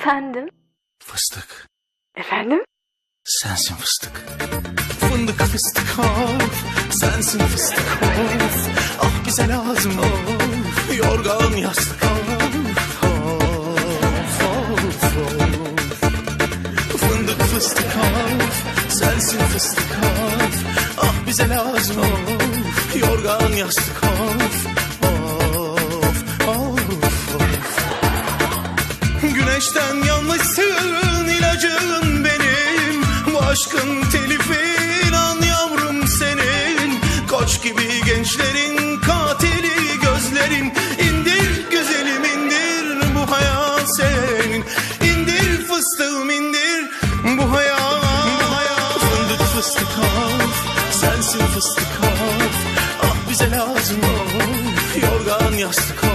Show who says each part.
Speaker 1: Efendim?
Speaker 2: Fıstık.
Speaker 1: Efendim?
Speaker 2: Sensin fıstık. Fındık fıstık of. Sensin fıstık of. Ah bize lazım of. Yorgan yastık of. Of, of, of. Fındık fıstık of. Sensin fıstık of. Ah bize lazım of. Yorgan yastık of. Güneşten yanmışsın ilacın benim. Bu aşkın telifi inan yavrum senin. Koç gibi gençlerin katili gözlerin. İndir güzelim indir bu hayat senin. İndir fıstığım indir bu hayat Fındık fıstık of sensin fıstık of Ah bize lazım of yorgan yastık of